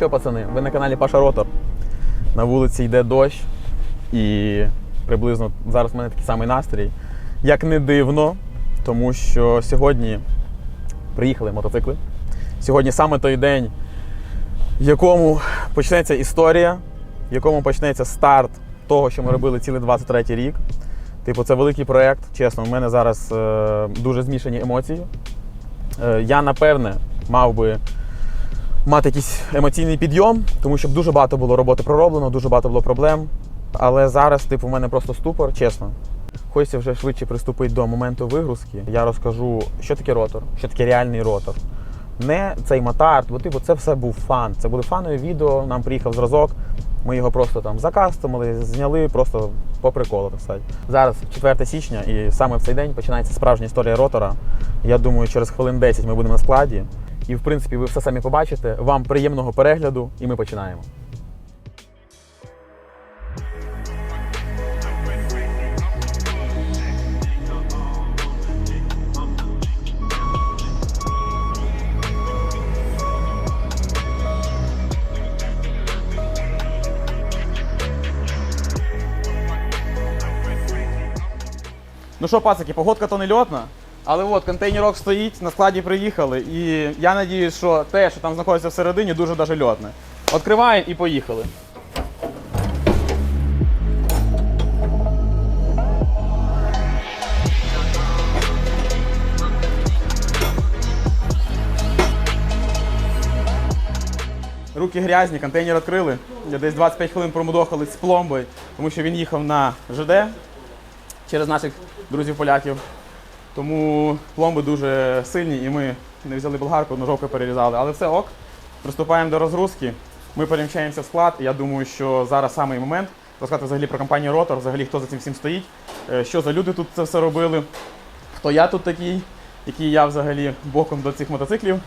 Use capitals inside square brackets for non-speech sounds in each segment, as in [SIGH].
що, пацани, ви на каналі Паша Ротор. На вулиці йде дощ, і приблизно зараз в мене такий самий настрій. Як не дивно, тому що сьогодні приїхали мотоцикли. Сьогодні саме той день, в якому почнеться історія, в якому почнеться старт того, що ми робили цілий 23 рік. Типу, це великий проєкт. Чесно, в мене зараз е, дуже змішані емоції. Е, я, напевне, мав би мати якийсь емоційний підйом, тому що дуже багато було роботи пророблено, дуже багато було проблем. Але зараз, типу, в мене просто ступор, чесно. Хочеться вже швидше приступити до моменту вигрузки. Я розкажу, що таке ротор, що таке реальний ротор. Не цей мотард, бо типу, це все був фан. Це були фанові відео, нам приїхав зразок. Ми його просто там закастомили, зняли просто по приколу. так. Зараз 4 січня, і саме в цей день починається справжня історія ротора. Я думаю, через хвилин 10 ми будемо на складі. І в принципі ви все самі побачите. Вам приємного перегляду, і ми починаємо. Ну що, пацики, погодка то не льотна, але от контейнерок стоїть, на складі приїхали. І я надіюсь, що те, що там знаходиться всередині, дуже даже льотне. Відкриваємо і поїхали. Руки грязні, контейнер відкрили. Десь 25 хвилин промудохались з пломбою, тому що він їхав на ЖД через наших друзів-поляків. Тому пломби дуже сильні і ми не взяли болгарку, ножовкою перерізали. Але все ок. Приступаємо до розгрузки. Ми переміщаємося в склад. Я думаю, що зараз самий момент розказати взагалі про компанію Ротор, взагалі хто за цим всім стоїть, е, що за люди тут це все робили, хто я тут такий, який я взагалі боком до цих мотоциклів.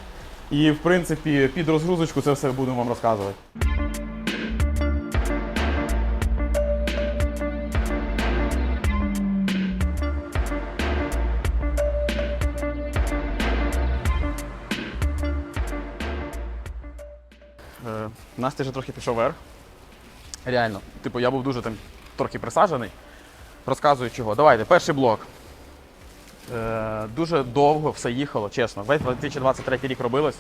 І в принципі під розгрузочку це все будемо вам розказувати. Настя вже трохи пішов вверх. Реально, типу, я був дуже там трохи присаджений. Розказую чого. Давайте, перший блок. Е, дуже довго все їхало, чесно. Весь 2023 рік робилось.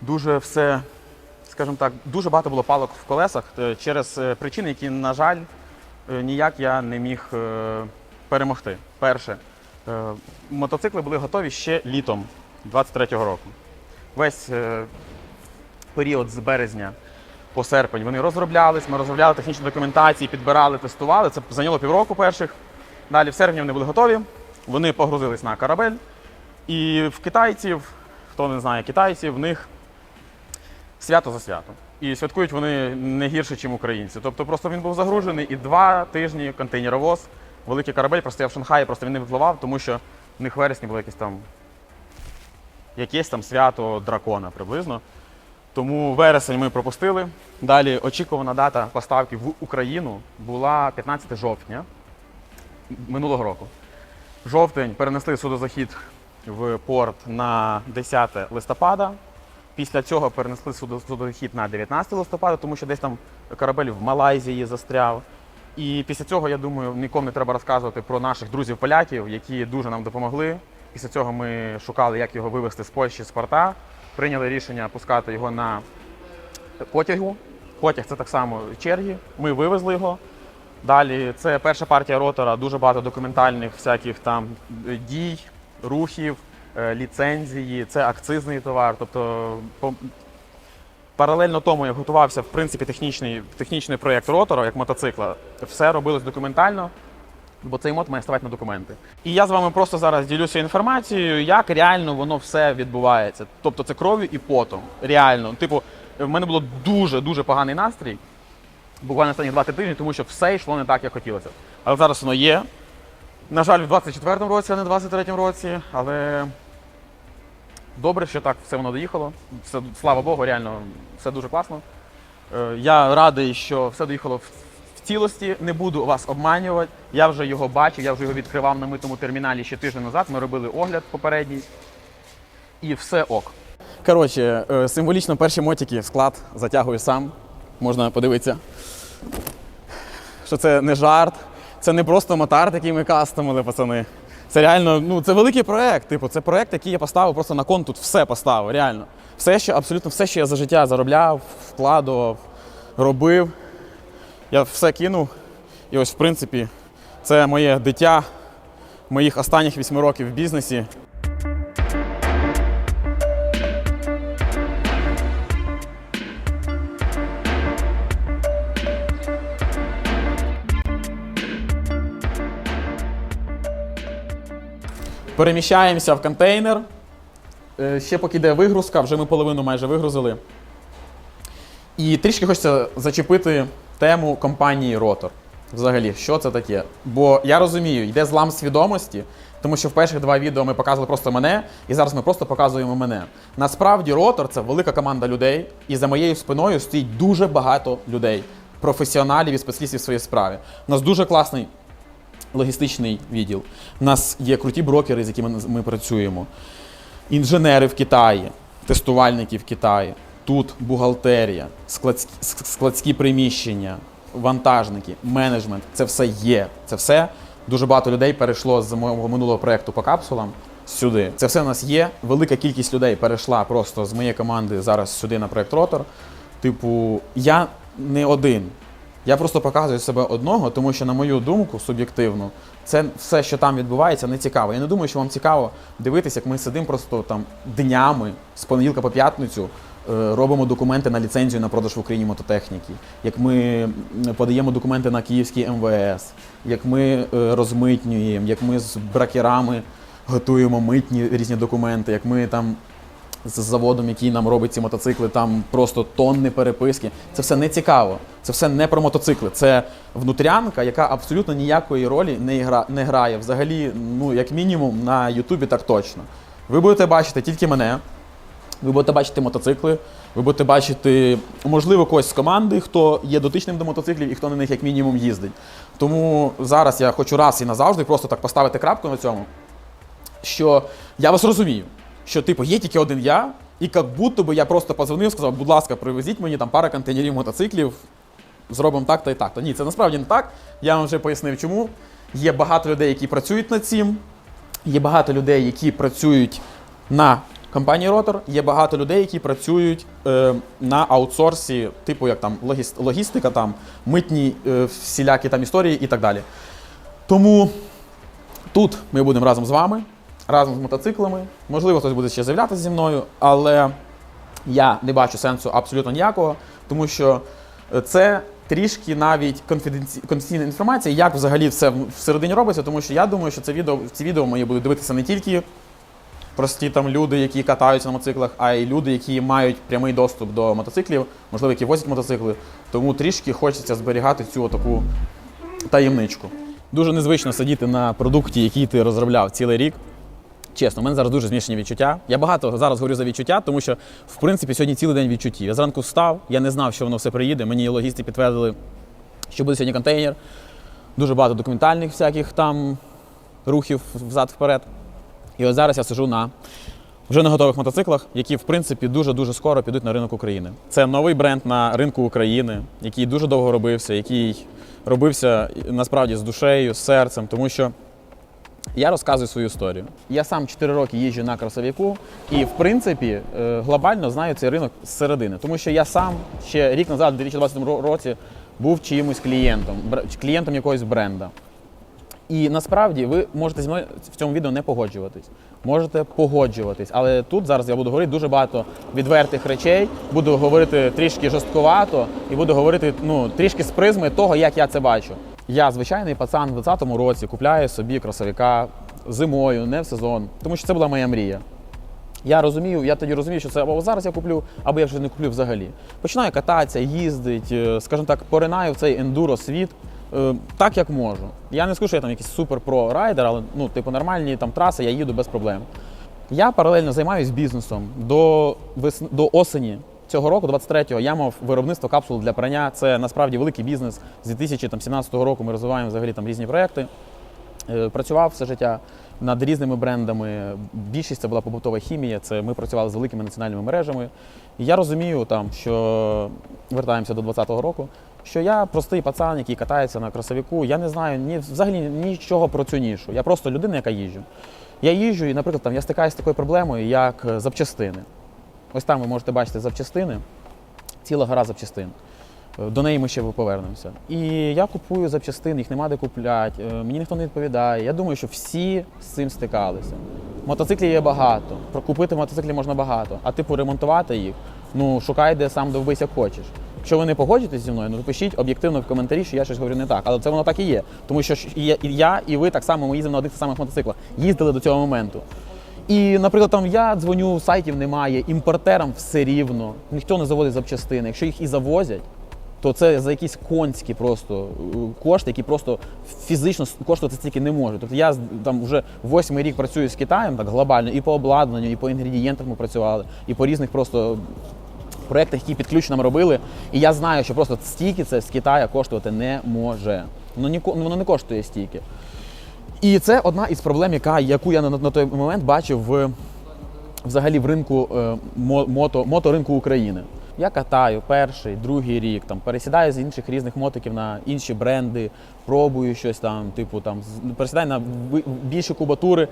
Дуже все, скажімо так, дуже багато було палок в колесах е, через е, причини, які, на жаль, е, ніяк я не міг перемогти. Перше, мотоцикли були готові ще літом 23-го року. Весь період з березня по серпень вони розроблялись, ми розробляли технічні документації, підбирали, тестували. Це зайняло півроку перших. Далі в серпні вони були готові. Вони погрузились на корабель. І в китайців, хто не знає китайців, в них свято за свято. І святкують вони не гірше, ніж українці. Тобто просто він був загружений і два тижні контейнеровоз, великий корабель простояв в Шанхаї, просто він не випливав, тому що в них в вересні було якесь там якесь там свято дракона приблизно. Тому вересень ми пропустили. Далі очікувана дата поставки в Україну була 15 жовтня минулого року. Жовтень перенесли судозахід в порт на 10 листопада. Після цього перенесли судозахід на 19 листопада, тому що десь там корабель в Малайзії застряв. І після цього, я думаю, нікому не треба розказувати про наших друзів-поляків, які дуже нам допомогли. Після цього ми шукали, як його вивезти з Польщі з порта. Прийняли рішення пускати його на потягу. Потяг це так само черги. Ми вивезли його. Далі це перша партія ротора, дуже багато документальних всяких там дій, рухів, е, ліцензії, це акцизний товар. Тобто по- паралельно тому, як готувався в принципі технічний, технічний проєкт ротора, як мотоцикла, все робилось документально. Бо цей мод має ставати на документи. І я з вами просто зараз ділюся інформацією, як реально воно все відбувається. Тобто це кров'ю і потом. Реально. Типу, в мене було дуже дуже поганий настрій буквально останні 2 тижні, тому що все йшло не так, як хотілося. Але зараз воно є. На жаль, в 24-му році, а не в 23-му році. Але добре, що так все воно доїхало. Все, слава Богу, реально все дуже класно. Е, Я радий, що все доїхало цілості. Не буду вас обманювати. Я вже його бачив, я вже його відкривав на митому терміналі ще тиждень назад. Ми робили огляд попередній. І все ок. Коротше, е, символічно перші мотики склад затягую сам. Можна подивитися, що це не жарт, це не просто мотар, який ми кастомили, пацани. Це реально, ну це великий проект. Типу, це проект, який я поставив просто на кон тут все поставив, реально. Все, що абсолютно все, що я за життя заробляв, вкладував, робив. Я все кинув. І ось, в принципі, це моє дитя моїх останніх вісьми років в бізнесі. Переміщаємося в контейнер. Е, Ще поки йде вигрузка, вже ми половину майже вигрузили. І трішки хочеться зачепити тему компанії Rotor. Взагалі, що це таке? Бо я розумію, йде злам свідомості, тому що в перших два відео ми показували просто мене, і зараз ми просто показуємо мене. Насправді, Rotor це велика команда людей, і за моєю спиною стоїть дуже багато людей, професіоналів і спеціалістів в своїй справі. У нас дуже класний логістичний відділ. У нас є круті брокери, з якими ми працюємо. Інженери в Китаї, тестувальники в Китаї, тут бухгалтерія, складські, складські приміщення, вантажники, менеджмент. Це все є. Це все. Дуже багато людей перейшло з мого минулого проєкту по капсулам сюди. Це все у нас є. Велика кількість людей перейшла просто з моєї команди зараз сюди на проєкт Ротор. Типу, я не один. Я просто показую себе одного, тому що, на мою думку, суб'єктивно, це все, що там відбувається, не цікаво. Я не думаю, що вам цікаво дивитися, як ми сидимо просто там днями з понеділка по п'ятницю, робимо документи на ліцензію на продаж в Україні мототехніки, як ми подаємо документи на київський МВС, як ми е, розмитнюємо, як ми з бракерами готуємо митні різні документи, як ми там з заводом, який нам робить ці мотоцикли, там просто тонни переписки. Це все не цікаво. Це все не про мотоцикли. Це внутрянка, яка абсолютно ніякої ролі не, гра, не грає. Взагалі, ну як мінімум, на Ютубі так точно. Ви будете бачити тільки мене. Ви будете бачити мотоцикли, ви будете бачити, можливо, когось з команди, хто є дотичним до мотоциклів і хто на них як мінімум їздить. Тому зараз я хочу раз і назавжди просто так поставити крапку на цьому що я вас розумію, що типу є тільки один я, і як будто би я просто позвонив, сказав, будь ласка, привезіть мені там пара контейнерів мотоциклів, зробимо так та і так. Та ні, це насправді не так. Я вам вже пояснив, чому. Є багато людей, які працюють над цим. Є багато людей, які працюють на компанії Rotor, є багато людей, які працюють е, на аутсорсі, типу як там логіс- логістика, там, митні е, всілякі там історії і так далі. Тому Тут ми будемо разом з вами, разом з мотоциклами. Можливо, хтось буде ще з'являтися зі мною, але я не бачу сенсу абсолютно ніякого, тому що е, це трішки навіть конфіденці... конфіденційна інформація, як взагалі все всередині робиться, тому що я думаю, що це відео, ці відео мої будуть дивитися не тільки прості там люди, які катаються на мотоциклах, а й люди, які мають прямий доступ до мотоциклів, можливо, які возять мотоцикли. Тому трішки хочеться зберігати цю таку таємничку. Дуже незвично сидіти на продукті, який ти розробляв цілий рік. Чесно, у мене зараз дуже змішані відчуття. Я багато зараз говорю за відчуття, тому що в принципі сьогодні цілий день відчуттів. Я зранку встав, я не знав, що воно все приїде. Мені логісти підтвердили, що буде сьогодні контейнер. Дуже багато документальних всяких там рухів взад-вперед. І от зараз я сижу на вже на готових мотоциклах, які в принципі дуже-дуже скоро підуть на ринок України. Це новий бренд на ринку України, який дуже довго робився, який робився насправді з душею, з серцем, тому що я розказую свою історію. Я сам 4 роки їжджу на кросовіку, і в принципі е, глобально знаю цей ринок зсередини, тому що я сам ще рік назад, у 2020 ро- році, був чиїмось клієнтом, клієнтом якогось бренда. І насправді ви можете зі мною в цьому відео не погоджуватись. Можете погоджуватись, але тут зараз я буду говорити дуже багато відвертих речей, буду говорити трішки жорстковато і буду говорити ну, трішки з призми того, як я це бачу. Я звичайний пацан в 20-му році купляю собі кросовика зимою, не в сезон, тому що це була моя мрія. Я розумію, я тоді розумію, що це або зараз я куплю, або я вже не куплю взагалі. Починаю кататися, їздити, скажімо так, поринаю в цей ендуро світ е, так, як можу. Я не скажу, що я там якийсь супер про райдер, але ну, типу, нормальні там траси я їду без проблем. Я паралельно займаюся бізнесом. До, вес... до осені цього року, 23-го, я мав виробництво капсул для прання. Це насправді великий бізнес. З 2017 року ми розвиваємо взагалі там різні проекти. Е, Працював все життя. над різними брендами. Більшість це була побутова хімія. Це ми працювали з великими національними мережами. І я розумію, там, що вертаємося до 20-го року, що я простий пацан, який катається на кросовіку. Я не знаю ні взагалі нічого про цю нішу. Я просто людина, яка їжджу. Я їжджу, і, наприклад, там я стикаюся з такою проблемою, як е, запчастини. Ось там ви можете бачити запчастини, ціла гора запчастин. Е, До неї ми ще повернемося. І я купую запчастини, їх нема де купляти, е, мені ніхто не відповідає. Я думаю, що всі з цим стикалися. Мотоциклів є багато, купити мотоциклі можна багато, а типу ремонтувати їх, ну шукай, де сам довбись, як хочеш. Якщо ви не погоджуєтесь зі мною, ну пишіть об'єктивно в коментарі, що я щось говорю не так. Але це воно так і є. Тому що і я, і ви так само ми їздимо на одних тих самих мотоциклах, їздили до цього моменту. І, наприклад, там я дзвоню, сайтів немає, імпортерам все рівно, ніхто не заводить запчастини. Якщо їх і завозять, то це за якісь конські просто е, кошти, які просто фізично коштувати стільки не можуть. Тобто я там вже восьмий рік працюю з Китаєм так глобально, і по обладнанню, і по інгредієнтах ми працювали, і по різних просто проєктах, які під ключ робили. І я знаю, що просто стільки це з Китаю коштувати не може. Воно, ні, воно не коштує стільки. І це одна із проблем, яка, яку я на, на той момент бачив в, взагалі в ринку е, мото, моторинку України. Я катаю перший, другий рік, там пересідаю з інших різних мотиків на інші бренди, пробую щось там, типу там пересідаю на більші кубатури.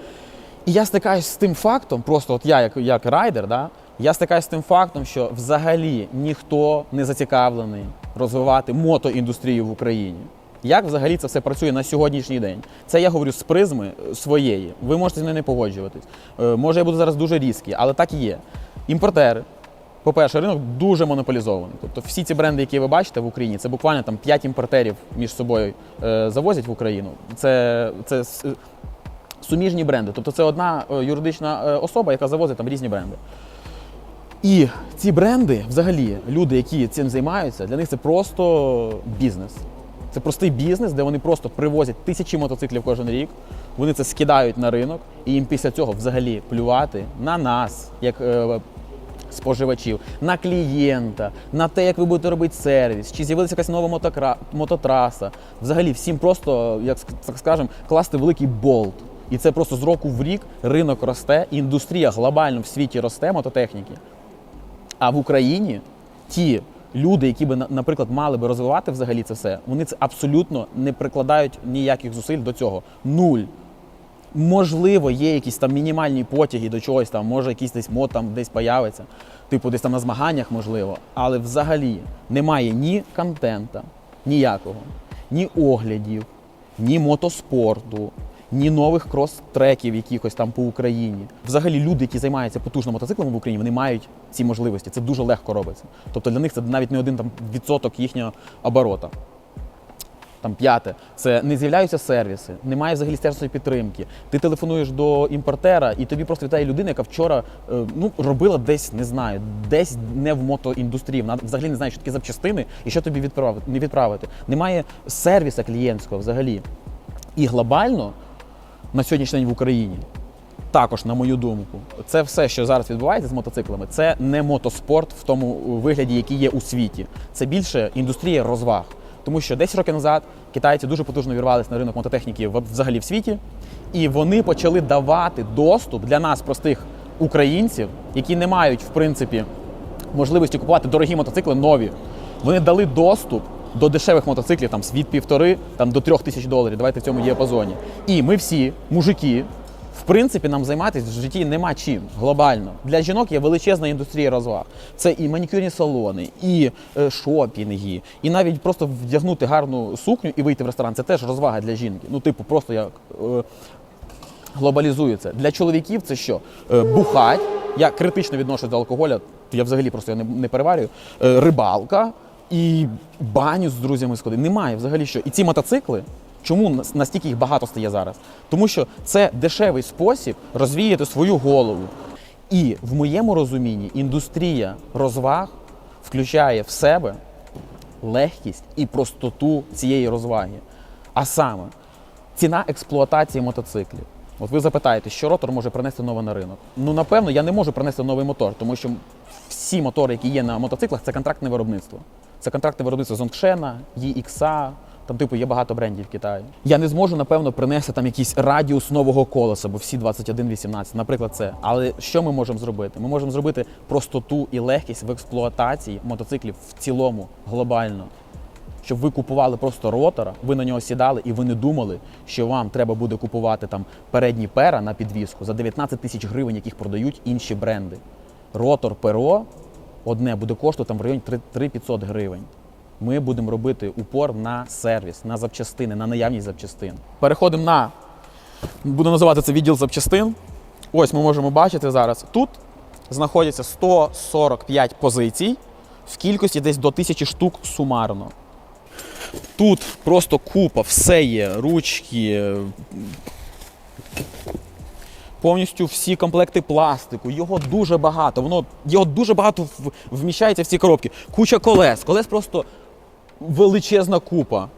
І я стикаюсь з тим фактом, просто от я як, як райдер, да, я стикаюсь з тим фактом, що взагалі ніхто не зацікавлений розвивати мотоіндустрію в Україні. Як взагалі це все працює на сьогоднішній день? Це я говорю з призми е, своєї. Ви можете з мною не погоджуватись. Е, Може, я буду зараз дуже різкий, але так і є. Імпортери. По-перше, ринок дуже монополізований. Тобто всі ці бренди, які ви бачите в Україні, це буквально там 5 імпортерів між собою е, завозять в Україну. Це, це суміжні бренди. Тобто це одна е, юридична е, особа, яка завозить там різні бренди. І ці бренди, взагалі, люди, які цим займаються, для них це просто бізнес. Це простий бізнес, де вони просто привозять тисячі мотоциклів кожен рік, вони це скидають на ринок, і їм після цього взагалі плювати на нас, як е, споживачів, на клієнта, на те, як ви будете робити сервіс, чи з'явилася якась нова мотокра... мототраса. Взагалі, всім просто, як так скажемо, класти великий болт. І це просто з року в рік ринок росте, індустрія глобально в світі росте мототехніки. А в Україні ті люди, які би, на- наприклад, мали би розвивати взагалі це все, вони це абсолютно не прикладають ніяких зусиль до цього. Нуль. Можливо, є якісь там мінімальні потяги до чогось, там, може якийсь десь мод там десь появиться, типу десь там на змаганнях, можливо. Але взагалі немає ні контента, ніякого, ні оглядів, ні мотоспорту, ні нових крос-треків якихось там по Україні. Взагалі люди, які займаються потужно мотоциклами в Україні, вони мають ці можливості. Це дуже легко робиться. Тобто для них це навіть не один там відсоток їхнього оборота. Там п'яте, це не з'являються сервіси, немає взагалі сервісної підтримки. Ти телефонуєш до імпортера, і тобі просто вітає людина, яка вчора е, ну, робила десь, не знаю, десь не в мотоіндустрії. Вона взагалі не знає, що таке запчастини і що тобі відправити. Не відправити. Немає сервіса клієнтського взагалі. І глобально на сьогоднішній день в Україні. Також, на мою думку, це все, що зараз відбувається з мотоциклами, це не мотоспорт в тому вигляді, який є у світі. Це більше індустрія розваг. Тому що 10 років назад китайці дуже потужно вірвалися на ринок мототехніки взагалі в світі, і вони почали давати доступ для нас, простих українців, які не мають, в принципі, можливості купувати дорогі мотоцикли нові. Вони дали доступ до дешевих мотоциклів там від півтори там до трьох тисяч доларів. Давайте в цьому діапазоні. І ми всі, мужики, в принципі, нам займатися в житті нема чим глобально. Для жінок є величезна індустрія розваг. Це і манікюрні салони, і е, шопінги, і навіть просто вдягнути гарну сукню і вийти в ресторан. Це теж розвага для жінки. Ну, типу, просто як. Е, глобалізується. Для чоловіків це що? Е, бухать. Я критично відношусь до алкоголя, я взагалі просто не, не переварюю. Е, рибалка і баню з друзями сходи. Немає взагалі що. І ці мотоцикли. Чому нас- настільки їх багато стає зараз? Тому що це дешевий спосіб розвіяти свою голову. І в моєму розумінні індустрія розваг включає в себе легкість і простоту цієї розваги. А саме ціна експлуатації мотоциклів. От ви запитаєте, що ротор може принести нове на ринок? Ну, напевно, я не можу принести новий мотор, тому що всі мотори, які є на мотоциклах, це контрактне виробництво. Це контрактне виробництво Зонгшена, EXA, Там, типу, є багато брендів в Китаї. Я не зможу, напевно, принести там якийсь радіус нового колеса, бо всі 21-18, наприклад, це. Але що ми можемо зробити? Ми можемо зробити простоту і легкість в експлуатації мотоциклів в цілому, глобально. Щоб ви купували просто ротора, ви на нього сідали і ви не думали, що вам треба буде купувати там передні пера на підвіску за 19 тисяч гривень, яких продають інші бренди. Ротор перо одне буде коштувати там в районі 3500 гривень. Ми будемо робити упор на сервіс, на запчастини, на наявність запчастин. Переходимо на буду називати це відділ запчастин. Ось ми можемо бачити зараз. Тут знаходяться 145 позицій в кількості десь до 1000 штук сумарно. Тут просто купа, все є, ручки, повністю всі комплекти пластику. Його дуже багато. Воно його дуже багато вміщається в ці коробки. Куча колес. Колес просто величезна купа.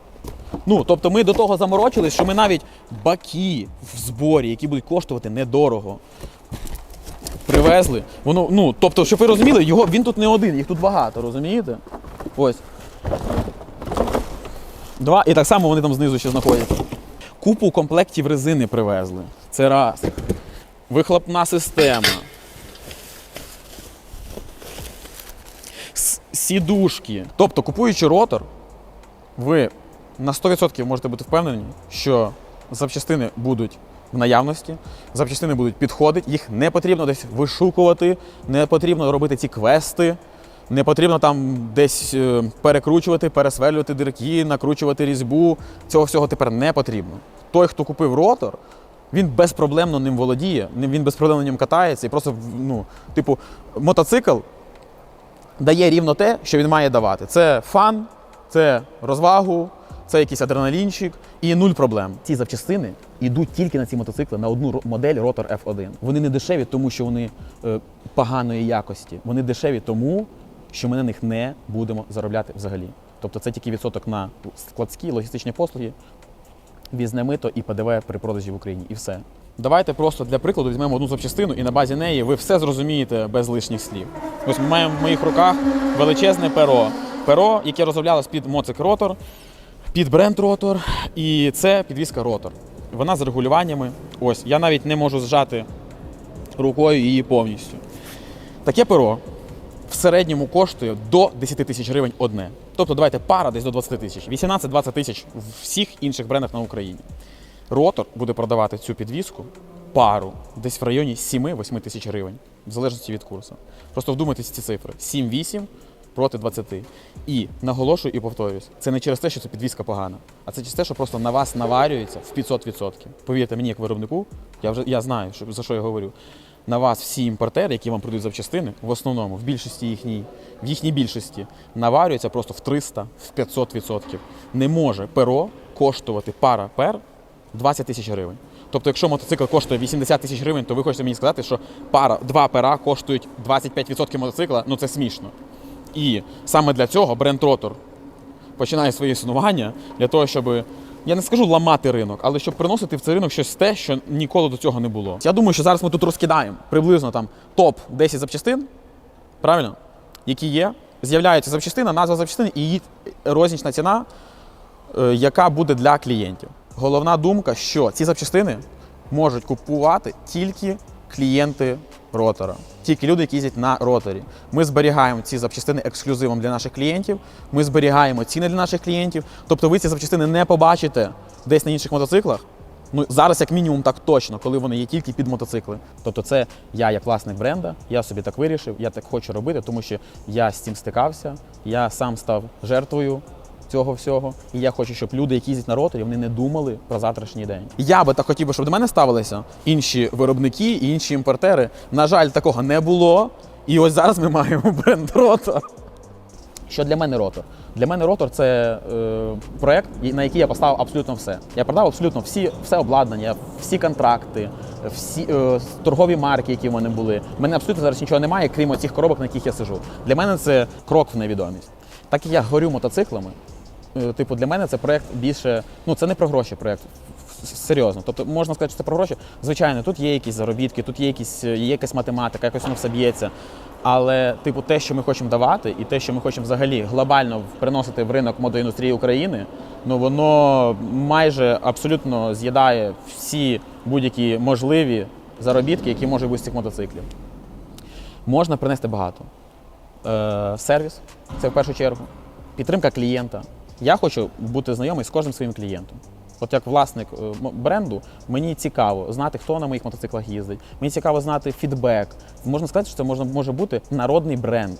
Ну, тобто ми до того заморочились, що ми навіть баки в зборі, які будуть коштувати недорого. Привезли. Воно, ну, тобто, щоб ви розуміли, його, він тут не один, їх тут багато, розумієте? Ось. Два, і так само вони там знизу ще знаходяться. Купу комплектів резини привезли. Це раз. Вихлопна система. Сідушки. Тобто, купуючи ротор, ви на 100% можете бути впевнені, що запчастини будуть в наявності, запчастини будуть підходити, їх не потрібно десь вишукувати, не потрібно робити ці квести, не потрібно там десь е, перекручувати, пересверлювати дирки, накручувати різьбу. Цього всього тепер не потрібно. Той, хто купив ротор, він безпроблемно ним володіє, він безпроблемно ним катається і просто, ну, типу, мотоцикл дає рівно те, що він має давати. Це фан, це розвагу, це якийсь адреналінчик і нуль проблем. Ці запчастини йдуть тільки на ці мотоцикли на одну модель Rotor F1. Вони не дешеві, тому що вони е, поганої якості. Вони дешеві тому, що ми на них не будемо заробляти взагалі. Тобто це тільки відсоток на складські логістичні послуги, візне мито і ПДВ при продажі в Україні. І все. Давайте просто для прикладу візьмемо одну запчастину, і на базі неї ви все зрозумієте без лишніх слів. Ось ми маємо в моїх руках величезне перо. Перо, яке розроблялось під моцик ротор, під бренд ротор, і це підвіска ротор. Вона з регулюваннями. Ось, я навіть не можу зжати рукою її повністю. Таке перо в середньому коштує до 10 тисяч гривень одне. Тобто давайте пара десь до 20 тисяч, 18-20 тисяч в всіх інших брендах на Україні. Ротор буде продавати цю підвіску пару десь в районі 7-8 тисяч гривень, в залежності від курсу. Просто вдумайтесь ці цифри: 7-8 проти 20. І наголошую і повторюсь, це не через те, що це підвіска погана, а це через те, що просто на вас наварюється в 500%. Повірте мені, як виробнику, я вже я знаю, що, за що я говорю. На вас всі імпортери, які вам продають запчастини, в основному, в більшості їхній, в їхній більшості, наварюються просто в 300, в 500%. Не може перо коштувати пара пер 20 тисяч гривень. Тобто, якщо мотоцикл коштує 80 тисяч гривень, то ви хочете мені сказати, що пара, два пера коштують 25% мотоцикла, ну це смішно. І саме для цього бренд Ротор починає своє існування для того, щоб я не скажу ламати ринок, але щоб приносити в цей ринок щось те, що ніколи до цього не було. Я думаю, що зараз ми тут розкидаємо приблизно там топ 10 запчастин, правильно, які є. З'являється запчастина, назва запчастини і її рознічна ціна, е, яка буде для клієнтів. Головна думка, що ці запчастини можуть купувати тільки клієнти ротора, тільки люди, які їздять на роторі. Ми зберігаємо ці запчастини ексклюзивом для наших клієнтів. Ми зберігаємо ціни для наших клієнтів. Тобто ви ці запчастини не побачите десь на інших мотоциклах. Ну зараз, як мінімум, так точно, коли вони є тільки під мотоцикли. Тобто, це я як власник бренда, я собі так вирішив, я так хочу робити, тому що я з цим стикався, я сам став жертвою цього всього. І я хочу, щоб люди, які їздять на роторі, вони не думали про завтрашній день. Я би так хотів щоб до мене ставилися інші виробники і інші імпортери. На жаль, такого не було. І ось зараз ми маємо [LAUGHS] бренд ротор. Що для мене ротор? Для мене ротор це е, проект, на який я поставив абсолютно все. Я продав абсолютно всі, все обладнання, всі контракти, всі е, торгові марки, які в мене були. У мене абсолютно зараз нічого немає, крім оцих коробок, на яких я сижу. Для мене це крок в невідомість. Так як я горю мотоциклами, типу, для мене це проект більше. Ну це не про гроші проект. с- серйозно. Тобто можна сказати, що це про гроші. Звичайно, тут є якісь заробітки, тут є якісь е, є якась математика, якось воно все б'ється. Але, типу, те, що ми хочемо давати, і те, що ми хочемо взагалі глобально приносити в ринок модоіндустрії України, ну воно майже абсолютно з'їдає всі будь-які можливі заробітки, які можуть бути з цих мотоциклів. Можна принести багато. Е, сервіс це в першу чергу, підтримка клієнта. Я хочу бути знайомий з кожним своїм клієнтом. От як власник е, бренду, мені цікаво знати, хто на моїх мотоциклах їздить. Мені цікаво знати фідбек. Можна сказати, що це можна, може бути народний бренд.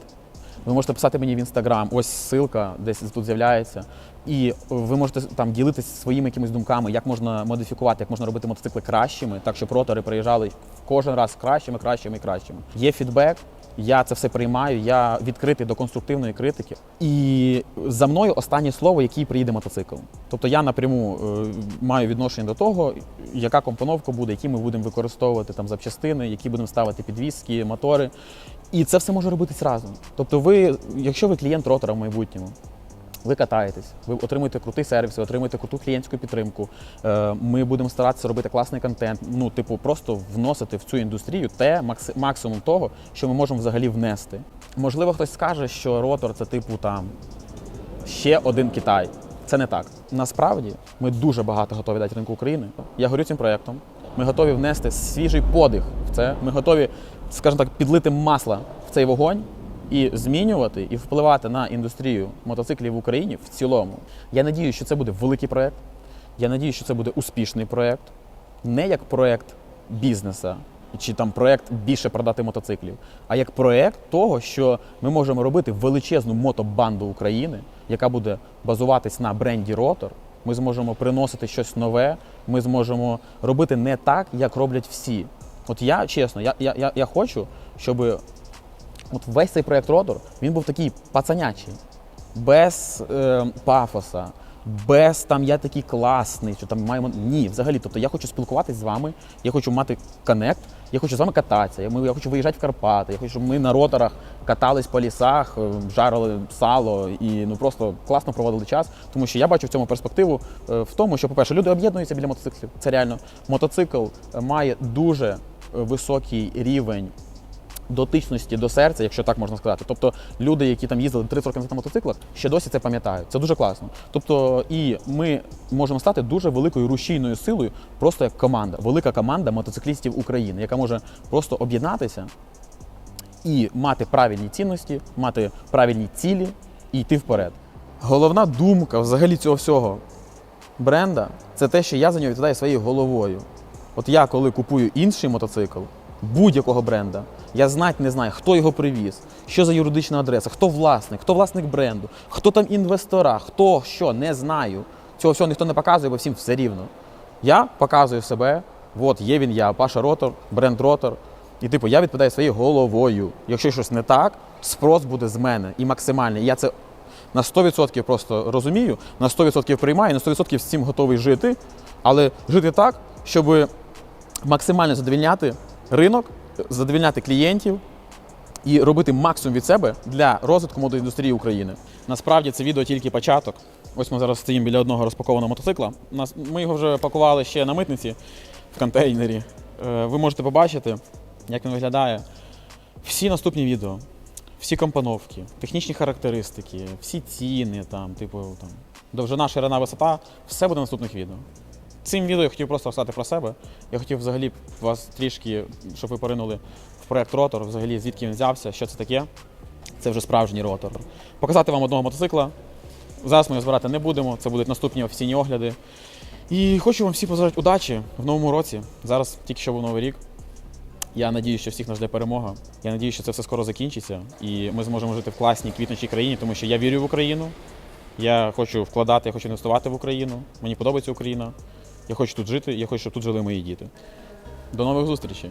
Ви можете писати мені в інстаграм, ось ссылка десь тут з'являється. І ви можете там ділитися своїми якимись думками, як можна модифікувати, як можна робити мотоцикли кращими, так щоб ротори приїжджали кожен раз кращими, кращими і кращими. Є фідбек, я це все приймаю, я відкритий до конструктивної критики. І за мною останнє слово, який приїде мотоцикл. Тобто я напряму е, маю відношення до того, яка компоновка буде, які ми будемо використовувати там запчастини, які будемо ставити підвіски, мотори. І це все може робитись разом. Тобто, ви, якщо ви клієнт ротора в майбутньому, ви катаєтесь, ви отримуєте крутий сервіс, ви отримуєте круту клієнтську підтримку. Е, Ми будемо старатися робити класний контент. Ну, типу, просто вносити в цю індустрію те макси- максимум того, що ми можемо взагалі внести. Можливо, хтось скаже, що ротор це типу там ще один Китай. Це не так. Насправді ми дуже багато готові дати ринку України. Я горю цим проєктом. Ми готові внести свіжий подих в це. Ми готові, скажімо так, підлити масла в цей вогонь і змінювати і впливати на індустрію мотоциклів в Україні в цілому. Я надію, що це буде великий проєкт. Я надію, що це буде успішний проєкт, не як проєкт бізнеса чи там проєкт більше продати мотоциклів, а як проєкт того, що ми можемо робити величезну мотобанду України, яка буде базуватись на бренді Ротор. Ми зможемо приносити щось нове, ми зможемо робити не так, як роблять всі. От я чесно, я, я, я, я хочу, щоб от весь цей проєкт Ротор він був такий пацанячий, без е, пафоса, без там я такий класний, що там маємо. Ні, взагалі. Тобто я хочу спілкуватись з вами, я хочу мати коннект, я хочу з вами кататися, я, я хочу виїжджати в Карпати, я хочу, щоб ми на роторах катались по лісах, е, жарили сало і ну просто класно проводили час. Тому що я бачу в цьому перспективу е, в тому, що, по-перше, люди об'єднуються біля мотоциклів. Це реально мотоцикл е, має дуже високий рівень дотичності до серця, якщо так можна сказати. Тобто люди, які там їздили 30 років на мотоциклах, ще досі це пам'ятають. Це дуже класно. Тобто, і ми можемо стати дуже великою рушійною силою, просто як команда, велика команда мотоциклістів України, яка може просто об'єднатися і мати правильні цінності, мати правильні цілі і йти вперед. Головна думка взагалі цього всього бренда це те, що я за нього відповідаю своєю головою. От я, коли купую інший мотоцикл будь-якого бренда, я знать не знаю, хто його привіз, що за юридична адреса, хто власник, хто власник бренду, хто там інвестора, хто що, не знаю. Цього всього ніхто не показує, бо всім все рівно. Я показую себе, от є він я, Паша Ротор, бренд Ротор. І типу, я відповідаю своєю головою. Якщо щось не так, спрос буде з мене і максимальний. Я це на 100% просто розумію, на 100% приймаю, на 100% з цим готовий жити, але жити так, щоб максимально задовільняти ринок, задовільняти клієнтів і робити максимум від себе для розвитку мотоіндустрії України. Насправді це відео тільки початок. Ось ми зараз стоїмо біля одного розпакованого мотоцикла. Ми його вже пакували ще на митниці в контейнері. Е, Ви можете побачити, як він виглядає. Всі наступні відео, всі компоновки, технічні характеристики, всі ціни, там, типу, там, довжина, ширина, висота, все буде в наступних відео. Цим відео я хотів просто розказати про себе. Я хотів взагалі вас трішки, щоб ви поринули в проект Ротор, взагалі звідки він взявся, що це таке. Це вже справжній ротор. Показати вам одного мотоцикла. Зараз ми його збирати не будемо, це будуть наступні офіційні огляди. І хочу вам всім побажати удачі в новому році. Зараз тільки що був новий рік. Я надію, що всіх нас жде перемога. Я надію, що це все скоро закінчиться, і ми зможемо жити в класній квітночій країні, тому що я вірю в Україну. Я хочу вкладати, я хочу інвестувати в Україну. Мені подобається Україна. Я хочу тут жити, я хочу, щоб тут жили мої діти. До нових зустрічей!